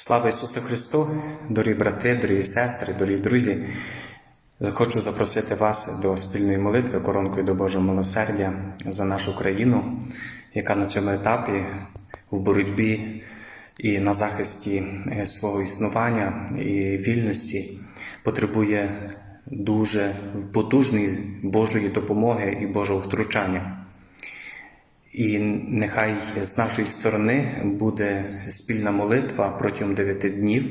Слава Ісусу Христу, дорогі брати, дорогі сестри, дорогі друзі. Хочу запросити вас до спільної молитви коронкою до Божого милосердя за нашу країну, яка на цьому етапі в боротьбі і на захисті е, свого існування і вільності потребує дуже потужної Божої допомоги і Божого втручання. І нехай з нашої сторони буде спільна молитва протягом дев'яти днів,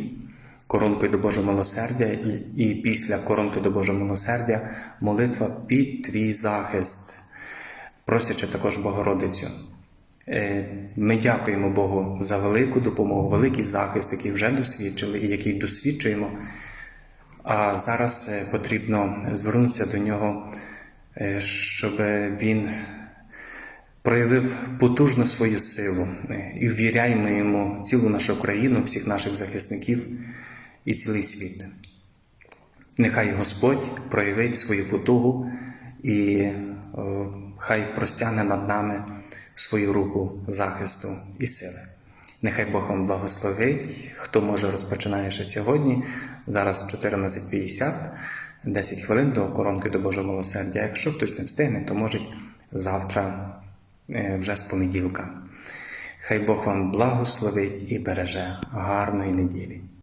коронкою до Божого милосердя, і, і після коронки до Божого милосердя молитва під твій захист, просячи також Богородицю. Е, Ми дякуємо Богу за велику допомогу, великий захист, який вже досвідчили і який досвідчуємо. А зараз е, потрібно звернутися до нього, е, щоб він проявив потужну свою силу е, і ввіряємо йому цілу нашу країну, всіх наших захисників і цілий світ. Нехай Господь проявить свою потугу і хай простягне над нами свою руку захисту і сили. Нехай Бог вам благословить. Хто може розпочинає ще сьогодні. Зараз 14.50, 10 хвилин до коронки до Божого милосердя. Якщо хтось не встигне, то може завтра е, вже з понеділка. Хай Бог вам благословить і береже гарної неділі.